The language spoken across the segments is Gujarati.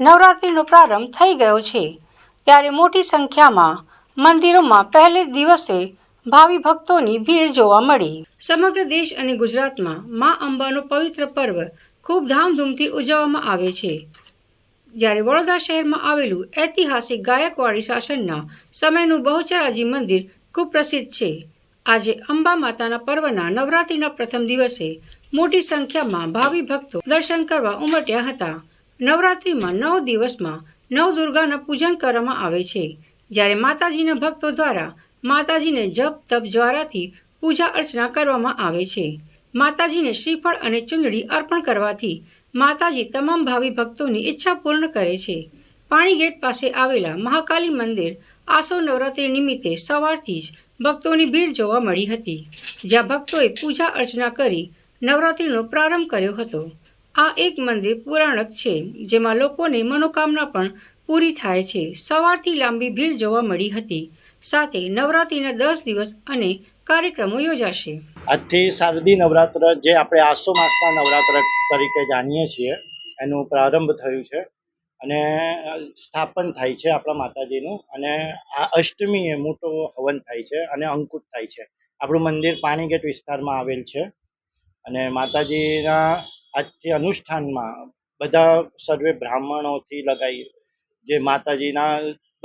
નવરાત્રિનો પ્રારંભ થઈ ગયો છે. ત્યારે મોટી સંખ્યામાં મંદિરોમાં પહેલે દિવસે ભાવિ ભક્તોની ભીડ જોવા મળી. સમગ્ર દેશ અને ગુજરાતમાં મા અંબાનો પવિત્ર પર્વ ખૂબ ધામધૂમથી ઉજવવામાં આવે છે. જ્યારે વડોદરા શહેરમાં આવેલું ઐતિહાસિક ગાયકવાડી શાસનના સમયનું બહુચરાજી મંદિર ખૂબ પ્રસિદ્ધ છે. આજે અંબા માતાના પર્વના નવરાત્રિના પ્રથમ દિવસે મોટી સંખ્યામાં ભાવિ ભક્તો દર્શન કરવા ઉમટ્યા હતા. નવરાત્રિમાં નવ દિવસમાં નવ દુર્ગાના પૂજન કરવામાં આવે છે. જ્યારે માતાજીના ભક્તો દ્વારા માતાજીને જપ, તપ જ્વારાથી પૂજા અર્ચના કરવામાં આવે છે. માતાજીને શ્રીફળ અને ચુંદડી અર્પણ કરવાથી માતાજી તમામ ભાવિ ભક્તોની ઈચ્છા પૂર્ણ કરે છે. પાણી ગેટ પાસે આવેલા મહાકાલી મંદિર આસો નવરાત્રિ નિમિત્તે સવારથી જ ભક્તોની ભીડ જોવા મળી હતી. જ્યાં ભક્તોએ પૂજા અર્ચના કરી નવરાત્રિનો પ્રારંભ કર્યો હતો. આ એક મંદિર પુરાણક છે, જેમાં લોકોને મનોકામના પણ પૂરી થાય છે. સવારથી લાંબી ભીડ જોવા મળી હતી. સાથે નવરાત્રિના દસ દિવસ અને કાર્યક્રમો યોજાશે. આજથી શારદી નવરાત્ર, જે આપણે આસો માસના નવરાત્ર તરીકે જાણીએ છીએ, એનું પ્રારંભ થયું છે અને સ્થાપન થાય છે આપણા માતાજીનું. અને આ અષ્ટમીએ મોટો હવન થાય છે અને અંકુટ થાય છે. આપણું મંદિર પાણીગેટ વિસ્તારમાં આવેલ છે. અને માતાજીના આજથી અનુષ્ઠાનમાં બધા સર્વે બ્રાહ્મણોથી લગાવી જે માતાજીના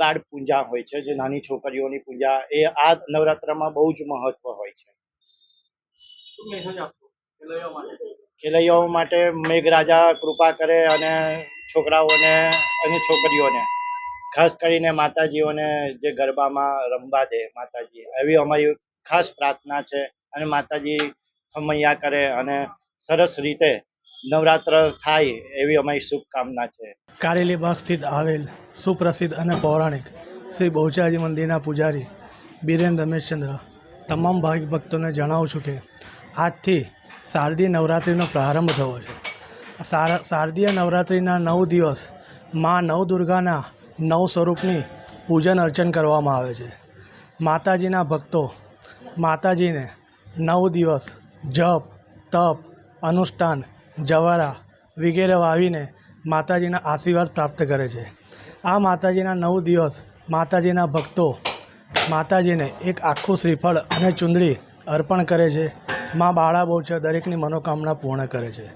બાળ પૂજા હોય છે જે નાની છોકરીઓની પૂજા એ આ નવરાત્રમાં બહુ જ મહત્વ હોય છે. ખેલૈયાઓ માટે મેઘરાજા કૃપા કરે અને છોકરાઓને અને છોકરીઓને ખાસ કરીને માતાજીઓને જે ગરબામાં રમવા દે માતાજી એવી અમારી ખાસ પ્રાર્થના છે અને માતાજી ખમૈયા કરે અને સરસ રીતે નવરાત્ર થાય એવી અમારી શુભકામના છે. કારેલીબાગ સ્થિત આવેલ સુપ્રસિદ્ધ અને પૌરાણિક શ્રી બહુચારી મંદિરના પૂજારી બિરેન રમેશચંદ્ર તમામ ભાવિક ભક્તોને જણાવું છું કે આજથી શારદીય નવરાત્રિનો પ્રારંભ થયો છે. શારદીય નવરાત્રિના નવ દિવસ મા નવદુર્ગાના નવ સ્વરૂપની પૂજન અર્ચન કરવામાં આવે છે. માતાજીના ભક્તો માતાજીને નવ દિવસ જપ, તપ, અનુષ્ઠાન જવારા વગેરે વાવીને માતાજીના આશીર્વાદ પ્રાપ્ત કરે છે. આ માતાજીના નવ દિવસ માતાજીના ભક્તો માતાજીને એક આખું શ્રીફળ અને ચુંદડી અર્પણ કરે છે. મા બાળા બહુ છે, દરેકની મનોકામના પૂર્ણ કરે છે.